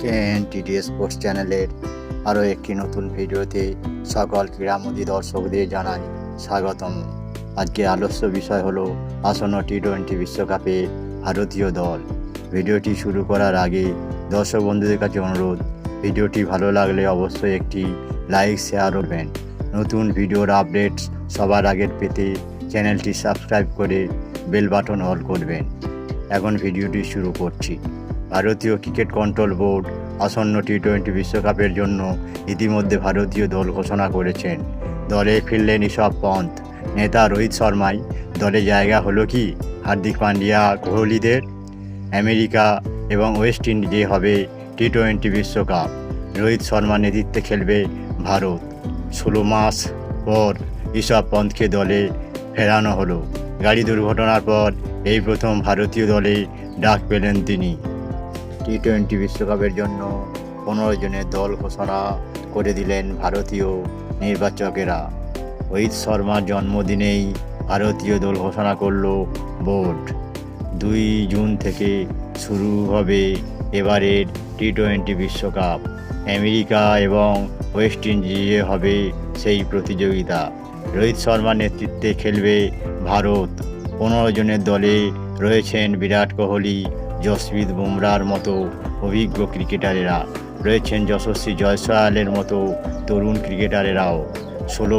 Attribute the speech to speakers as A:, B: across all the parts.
A: K N টিডি sports চ্যানেলের আরও একটি নতুন ভিডিওতে সকল ক্রীড়ামোদী দর্শকদের জানাই স্বাগতম। আজকে আলস্য বিষয় হলো আসন্ন টি টোয়েন্টি বিশ্বকাপে ভারতীয় দল। ভিডিওটি শুরু করার আগে দর্শক বন্ধুদের কাছে অনুরোধ, ভিডিওটি ভালো লাগলে অবশ্যই একটি লাইক, শেয়ার করবেন নতুন ভিডিওর আপডেটস সবার আগে পেতে চ্যানেলটি সাবস্ক্রাইব করে বেল বাটন অল করবেন। এখন ভিডিওটি শুরু করছি। ভারতীয় ক্রিকেট কন্ট্রোল বোর্ড আসন্ন টি টোয়েন্টি বিশ্বকাপের জন্য ইতিমধ্যে ভারতীয় দল ঘোষণা করেছেন। দলে ফিরলেন ঋষভ পন্থ। নেতা রোহিত শর্মাই, দলে জায়গা হলো কি? হার্দিক পান্ডিয়া, কোহলিদের? আমেরিকা এবং ওয়েস্ট ইন্ডিজে হবে টি টোয়েন্টি বিশ্বকাপ। রোহিত শর্মা নেতৃত্বে খেলবে ভারত। ষোলো মাস পর ঋষভ পন্থকে দলে ফেরানো হলো। গাড়ি দুর্ঘটনার পর এই প্রথম ভারতীয় দলে ডাক পেলেন তিনি। টি টোয়েন্টি বিশ্বকাপের জন্য পনেরো জনের দল ঘোষণা করে দিলেন ভারতীয় নির্বাচকেরা। রোহিত শর্মার জন্মদিনেই ভারতীয় দল ঘোষণা করল বোর্ড দুই জুন থেকে শুরু হবে এবারের টি টোয়েন্টি বিশ্বকাপ। আমেরিকা এবং ওয়েস্ট ইন্ডিজে হবে সেই প্রতিযোগিতা। রোহিত শর্মার নেতৃত্বে খেলবে ভারত। পনেরো জনের দলে রয়েছেন বিরাট কোহলি জসপ্রীত বুমরার মতো অভিজ্ঞ ক্রিকেটারেরা রয়েছেন যশস্বী জয়সওয়ালের মতো তরুণ ক্রিকেটারেরাও। ষোলো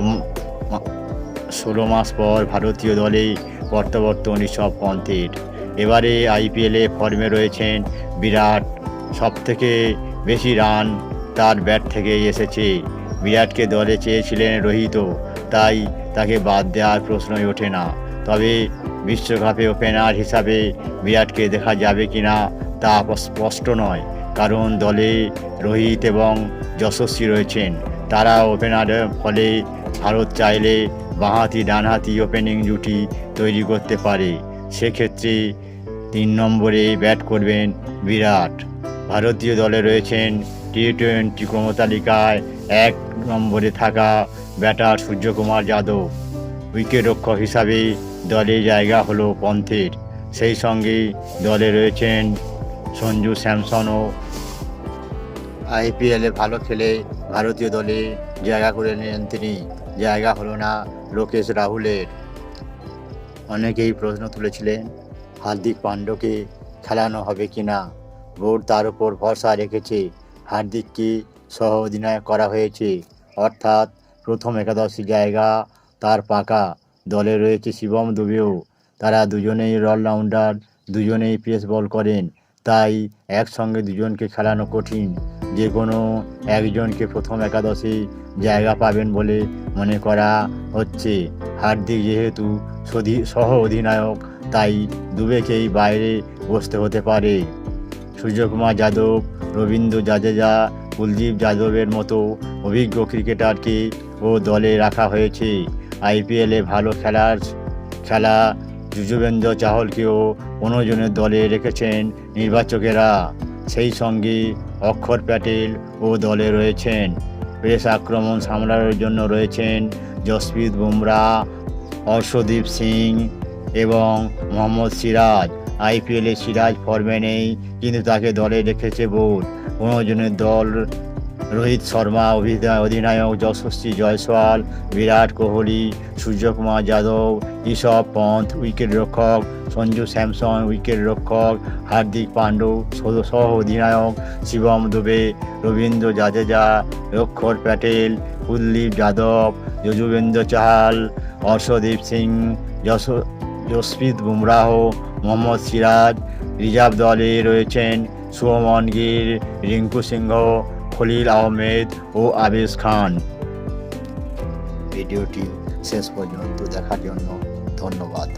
A: ষোলো মাস পর ভারতীয় দলে প্রত্যাবর্তন ঋষভ পন্থের এবারে আইপিএলে ফর্মে রয়েছেন বিরাট। সব থেকে বেশি রান তার ব্যাট থেকেই এসেছে। বিরাটকে দলে চেয়েছিলেন রোহিত তাই তাকে বাদ দেওয়ার প্রশ্নই ওঠে না। তবে বিশ্বকাপে ওপেনার হিসাবে বিরাটকে দেখা যাবে কি না তা স্পষ্ট নয়। কারণ দলে রোহিত এবং যশস্বী রয়েছেন। তারা ওপেনারের ফলে ভারত চাইলে বাঁহাতি, ডানহাতি ওপেনিং জুটি তৈরি করতে পারে। সেক্ষেত্রে তিন নম্বরে ব্যাট করবেন বিরাট। ভারতীয় দলে রয়েছেন টি টোয়েন্টি ক্রমতালিকায় এক নম্বরে থাকা ব্যাটার সূর্যকুমার যাদব। উইকেটরক্ষক হিসাবে দলে জায়গা হলো পন্থের। সেই সঙ্গে দলে রয়েছেন সঞ্জু স্যামসনও আইপিএলে ভালো খেলে ভারতীয় দলে জায়গা করে নিলেন তিনি। জায়গা হলো না লোকেশ রাহুলের। অনেকেই প্রশ্ন তুলেছিলেন, হার্দিক পাণ্ড্যকে খেলানো হবে কি না? বোর্ড তার উপর ভরসা রেখেছে। হার্দিককে সহ অধিনায়ক করা হয়েছে। অর্থাৎ প্রথম একাদশী জায়গা তার পাকা। দলে রয়েছে শিবম দুবেও। তারা দুজনেই অলরাউন্ডার দুজনেই পেস বল করেন। তাই একসঙ্গে দুজনকে খেলানো কঠিন। যে কোনো একজনকে প্রথম একাদশে জায়গা পাবেন বলে মনে করা হচ্ছে। হার্দিক যেহেতু সহ অধিনায়ক, তাই দুবেকেই বাইরে বসতে হতে পারে। সূর্যকুমার যাদব, রবীন্দ্র জাদেজা, কুলদীপ যাদবের মতো অভিজ্ঞ ক্রিকেটারকে ও দলে রাখা হয়েছে। আইপিএলে ভালো খেলার খেলা যুজবেন্দ্র চাহলকেও জনের দলে রেখেছেন নির্বাচকেরা। সেই সঙ্গে অক্ষর প্যাটেল ও দলে রয়েছেন। পেস আক্রমণ সামলানোর জন্য রয়েছেন জসপ্রীত বুমরা হর্ষদীপ সিং এবং মোহাম্মদ সিরাজ। আইপিএলে সিরাজ ফর্মে নেই কিন্তু তাকে দলে রেখেছে বোর্ড। জনের দল রোহিত শর্মা অধিনায়ক যশস্বী জয়সওয়াল, বিরাট কোহলি, সূর্যকুমার যাদব, ঋষভ পন্থ উইকেট রক্ষক সঞ্জু স্যামসন উইকেট রক্ষক হার্দিক পাণ্ডু সহ- অধিনায়ক শিবম দুবে, রবীন্দ্র জাদেজা অক্ষর প্যাটেল, কুলদীপ যাদব, যজুবেন্দ্র চাহাল হর্ষদীপ সিং, যশ জসপ্রীত বুমরাহ, মোহাম্মদ সিরাজ। রিজার্ভ দলে রয়েছেন সুমন গির রিঙ্কু সিংহ খলিল আহমেদ ও আবেশ খান। ভিডিওটি শেষ পর্যন্ত দেখার জন্য ধন্যবাদ।